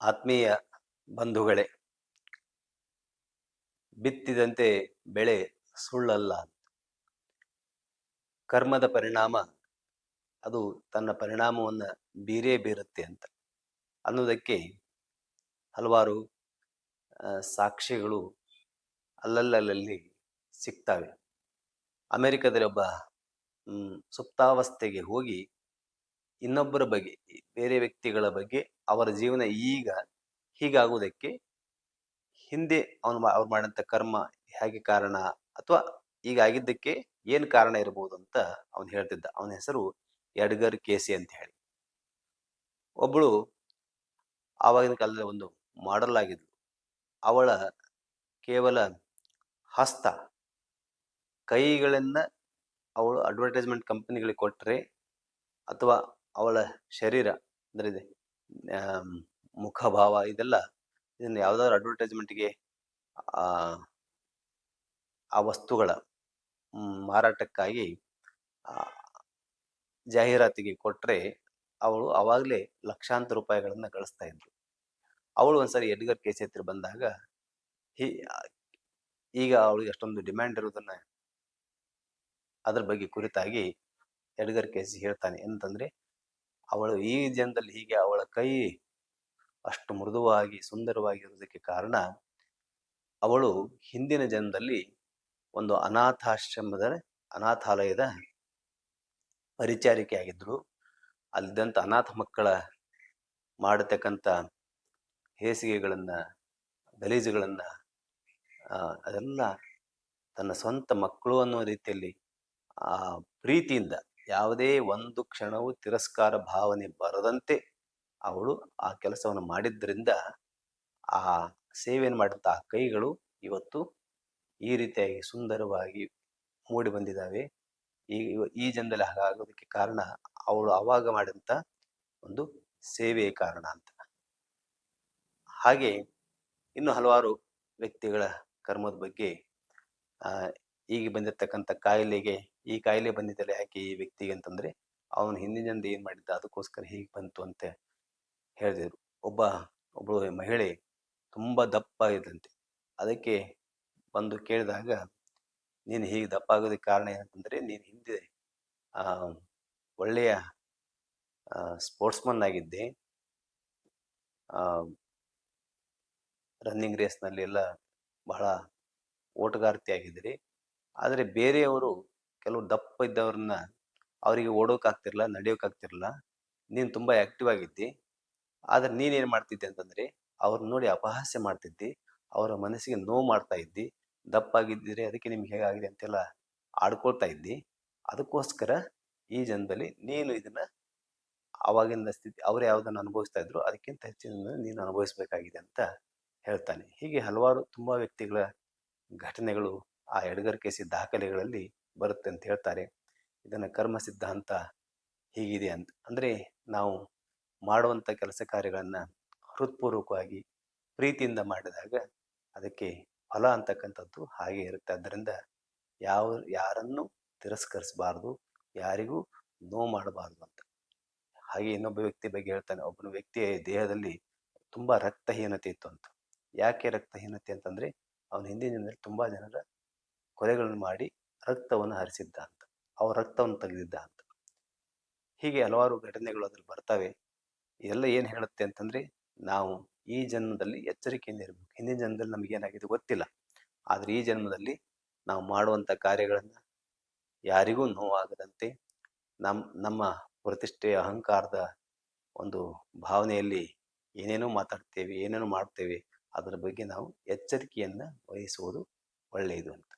ಆತ್ಮೀಯ ಬಂಧುಗಳೇ, ಬಿತ್ತಿದಂತೆ ಬೆಳೆ ಸುಳ್ಳಲ್ಲ ಕರ್ಮದ ಪರಿಣಾಮ, ಅದು ತನ್ನ ಪರಿಣಾಮವನ್ನು ಬೀರೇ ಬೀರುತ್ತೆ ಅಂತ. ಅನ್ನೋದಕ್ಕೆ ಹಲವಾರು ಸಾಕ್ಷಿಗಳು ಅಲ್ಲಲ್ಲಲ್ಲಿ ಸಿಗ್ತವೆ. ಅಮೆರಿಕದಲ್ಲಿ ಒಬ್ಬ ಸುಪ್ತಾವಸ್ಥೆಗೆ ಹೋಗಿ ಇನ್ನೊಬ್ಬರ ಬಗ್ಗೆ, ಬೇರೆ ವ್ಯಕ್ತಿಗಳ ಬಗ್ಗೆ ಅವರ ಜೀವನ ಈಗ ಹೀಗಾಗುವುದಕ್ಕೆ ಹಿಂದೆ ಅವನು ಅವ್ರು ಮಾಡಿದಂಥ ಕರ್ಮ ಹೇಗೆ ಕಾರಣ ಅಥವಾ ಈಗ ಆಗಿದ್ದಕ್ಕೆ ಏನು ಕಾರಣ ಇರಬಹುದು ಅಂತ ಅವನು ಹೇಳ್ತಿದ್ದ. ಅವನ ಹೆಸರು ಎಡ್ಗರ್ ಕೇಸಿ ಅಂತ ಹೇಳಿ. ಒಬ್ಬಳು ಆವಾಗಿನ ಕಾಲದಲ್ಲಿ ಒಂದು ಮಾಡಲ್ ಆಗಿದ್ಲು. ಅವಳ ಕೇವಲ ಹಸ್ತ, ಕೈಗಳನ್ನ ಅವಳು ಅಡ್ವರ್ಟೈಸ್ಮೆಂಟ್ ಕಂಪನಿಗಳಿಗೆ ಕೊಟ್ಟರೆ ಅಥವಾ ಅವಳ ಶರೀರ ಅಂದರೆ ಇದೆ ಮುಖಭಾವ ಇದೆಲ್ಲ ಇದನ್ನ ಯಾವ್ದಾದ್ರು ಅಡ್ವರ್ಟೈಸ್ಮೆಂಟ್ಗೆ ಆ ವಸ್ತುಗಳ ಮಾರಾಟಕ್ಕಾಗಿ ಜಾಹೀರಾತಿಗೆ ಕೊಟ್ಟರೆ ಅವಳು ಅವಾಗಲೇ ಲಕ್ಷಾಂತರ ರೂಪಾಯಿಗಳನ್ನ ಗಳಿಸ್ತಾ ಇದ್ರು ಅವಳು ಒಂದ್ಸರಿ ಎಡ್ಗರ್ ಕೇಸ್ ಹತ್ರ ಬಂದಾಗ, ಹೀ ಈಗ ಅವಳಿಗೆ ಅಷ್ಟೊಂದು ಡಿಮ್ಯಾಂಡ್ ಇರೋದನ್ನ ಅದ್ರ ಬಗ್ಗೆ ಕುರಿತಾಗಿ ಎಡ್ಗರ್ ಕೇಸ್ ಹೇಳ್ತಾನೆ, ಎಂತಂದ್ರೆ ಅವಳು ಈ ಜನದಲ್ಲಿ ಹೀಗೆ ಅವಳ ಕೈ ಅಷ್ಟು ಮೃದುವಾಗಿ ಸುಂದರವಾಗಿರುವುದಕ್ಕೆ ಕಾರಣ, ಅವಳು ಹಿಂದಿನ ಜನದಲ್ಲಿ ಒಂದು ಅನಾಥಾಶ್ರಮದ ಅನಾಥಾಲಯದ ಪರಿಚಾರಿಕೆ ಆಗಿದ್ರು ಅಲ್ಲಿದ್ದಂಥ ಅನಾಥ ಮಕ್ಕಳ ಮಾಡತಕ್ಕಂಥ ಹೇಸಿಗೆಗಳನ್ನು, ಗಲೀಜುಗಳನ್ನ ಅದೆಲ್ಲ ತನ್ನ ಸ್ವಂತ ಮಕ್ಕಳು ಅನ್ನೋ ರೀತಿಯಲ್ಲಿ ಆ ಪ್ರೀತಿಯಿಂದ ಯಾವುದೇ ಒಂದು ಕ್ಷಣವೂ ತಿರಸ್ಕಾರ ಭಾವನೆ ಬರದಂತೆ ಅವಳು ಆ ಕೆಲಸವನ್ನು ಮಾಡಿದ್ರಿಂದ ಆ ಸೇವೆಯನ್ನು ಮಾಡಿದಂಥ ಆ ಕೈಗಳು ಇವತ್ತು ಈ ರೀತಿಯಾಗಿ ಸುಂದರವಾಗಿ ಮೂಡಿ ಬಂದಿದ್ದಾವೆ. ಈ ಈ ಜನದಲ್ಲಿ ಹಾಗಾಗೋದಕ್ಕೆ ಕಾರಣ ಅವಳು ಅವಾಗ ಮಾಡಿದಂಥ ಒಂದು ಸೇವೆಯ ಕಾರಣ ಅಂತ. ಹಾಗೆ ಇನ್ನು ಹಲವಾರು ವ್ಯಕ್ತಿಗಳ ಕರ್ಮದ ಬಗ್ಗೆ ಈಗ ಬಂದಿರತಕ್ಕಂಥ ಕಾಯಿಲೆಗೆ, ಈ ಕಾಯಿಲೆ ಬಂದಿದ್ದಲ್ಲ ಯಾಕೆ ಈ ವ್ಯಕ್ತಿಗೆ ಅಂತಂದ್ರೆ, ಅವನು ಹಿಂದಿನಿಂದ ಏನು ಮಾಡಿದ್ದ, ಅದಕ್ಕೋಸ್ಕರ ಹೀಗೆ ಬಂತು ಅಂತ ಹೇಳಿದ್ರು ಒಬ್ಬ ಒಬ್ಬಳು ಮಹಿಳೆ ತುಂಬಾ ದಪ್ಪ ಇದ್ದಂತೆ ಅದಕ್ಕೆ ಬಂದು ಕೇಳಿದಾಗ, ನೀನು ಹೀಗೆ ದಪ್ಪ ಆಗೋದಕ್ಕೆ ಕಾರಣ ಏನಂತಂದ್ರೆ, ನೀನು ಹಿಂದೆ ಒಳ್ಳೆಯ ಸ್ಪೋರ್ಟ್ಸ್ಮನ್ ಆಗಿದ್ದೆ. ರನ್ನಿಂಗ್ ರೇಸ್ನಲ್ಲಿ ಎಲ್ಲ ಬಹಳ ಓಟಗಾರ್ತಿ ಆಗಿದ್ರಿ ಆದರೆ ಬೇರೆಯವರು ಕೆಲವು ದಪ್ಪ ಇದ್ದವ್ರನ್ನ ಅವರಿಗೆ ಓಡೋಕ್ಕಾಗ್ತಿರಲ್ಲ ನಡೆಯೋಕ್ಕಾಗ್ತಿರಲ್ಲ ನೀನು ತುಂಬ ಆ್ಯಕ್ಟಿವ್ ಆಗಿದ್ದಿ. ಆದರೆ ನೀನೇನು ಮಾಡ್ತಿದ್ದೆ ಅಂತಂದರೆ ಅವ್ರನ್ನ ನೋಡಿ ಅಪಹಾಸ್ಯ ಮಾಡ್ತಿದ್ದಿ. ಅವರ ಮನಸ್ಸಿಗೆ ನೋವು ಮಾಡ್ತಾ ಇದ್ದಿ. ದಪ್ಪಾಗಿದ್ದೀರಿ ಅದಕ್ಕೆ ನಿಮ್ಗೆ ಹೇಗಾಗಿದೆ ಅಂತೆಲ್ಲ ಆಡ್ಕೊಳ್ತಾ ಇದ್ದಿ. ಅದಕ್ಕೋಸ್ಕರ ಈ ಜನ್ಮದಲ್ಲಿ ನೀನು ಇದನ್ನು ಅವಾಗಿನ ಸ್ಥಿತಿ, ಅವರು ಯಾವುದನ್ನು ಅನುಭವಿಸ್ತಾ ಇದ್ರು, ಅದಕ್ಕಿಂತ ಹೆಚ್ಚಿನ ನೀನು ಅನುಭವಿಸ್ಬೇಕಾಗಿದೆ ಅಂತ ಹೇಳ್ತಾನೆ. ಹೀಗೆ ಹಲವಾರು ತುಂಬ ವ್ಯಕ್ತಿಗಳ ಘಟನೆಗಳು ಆ ಎಡಗರ್ ಕೇಸಿ ದಾಖಲೆಗಳಲ್ಲಿ ಬರುತ್ತೆ ಅಂತ ಹೇಳ್ತಾರೆ. ಇದನ್ನು ಕರ್ಮ ಸಿದ್ಧಾಂತ ಹೀಗಿದೆ ಅಂತ. ಅಂದರೆ ನಾವು ಮಾಡುವಂಥ ಕೆಲಸ ಕಾರ್ಯಗಳನ್ನು ಹೃತ್ಪೂರ್ವಕವಾಗಿ ಪ್ರೀತಿಯಿಂದ ಮಾಡಿದಾಗ ಅದಕ್ಕೆ ಫಲ ಅಂತಕ್ಕಂಥದ್ದು ಹಾಗೆ ಇರುತ್ತೆ. ಅದರಿಂದ ಯಾವ, ಯಾರನ್ನು ತಿರಸ್ಕರಿಸಬಾರ್ದು, ಯಾರಿಗೂ ನೋವು ಮಾಡಬಾರ್ದು ಅಂತ. ಹಾಗೆ ಇನ್ನೊಬ್ಬ ವ್ಯಕ್ತಿ ಬಗ್ಗೆ ಹೇಳ್ತಾನೆ, ಒಬ್ಬನ ವ್ಯಕ್ತಿಯ ದೇಹದಲ್ಲಿ ತುಂಬ ರಕ್ತಹೀನತೆ ಇತ್ತು ಅಂತ. ಯಾಕೆ ರಕ್ತಹೀನತೆ ಅಂತಂದ್ರೆ ಅವನ ಹಿಂದಿನ ದಿನದಲ್ಲಿ ತುಂಬಾ ಜನರ ಕೊಲೆಗಳನ್ನು ಮಾಡಿ ರಕ್ತವನ್ನು ಹರಿಸಿದ್ದ ಅಂತ. ಅವ್ರ ರಕ್ತವನ್ನು ತೆಗೆದಿದ್ದ ಅಂತ. ಹೀಗೆ ಹಲವಾರು ಘಟನೆಗಳು ಅದ್ರಲ್ಲಿ ಬರ್ತವೆ. ಇದೆಲ್ಲ ಏನು ಹೇಳುತ್ತೆ ಅಂತಂದ್ರೆ, ನಾವು ಈ ಜನ್ಮದಲ್ಲಿ ಎಚ್ಚರಿಕೆಯಿಂದ ಇರಬೇಕು. ಹಿಂದಿನ ಜನ್ಮದಲ್ಲಿ ನಮಗೇನಾಗಿದೆ ಗೊತ್ತಿಲ್ಲ. ಆದರೆ ಈ ಜನ್ಮದಲ್ಲಿ ನಾವು ಮಾಡುವಂತ ಕಾರ್ಯಗಳನ್ನು ಯಾರಿಗೂ ನೋವಾಗದಂತೆ ನಮ್ಮ ನಮ್ಮ ಪ್ರತಿಷ್ಠೆಯ ಅಹಂಕಾರದ ಒಂದು ಭಾವನೆಯಲ್ಲಿ ಏನೇನೋ ಮಾತಾಡ್ತೇವೆ, ಏನೇನೋ ಮಾಡ್ತೇವೆ, ಅದರ ಬಗ್ಗೆ ನಾವು ಎಚ್ಚರಿಕೆಯನ್ನು ವಹಿಸುವುದು ಒಳ್ಳೆಯದು ಅಂತ.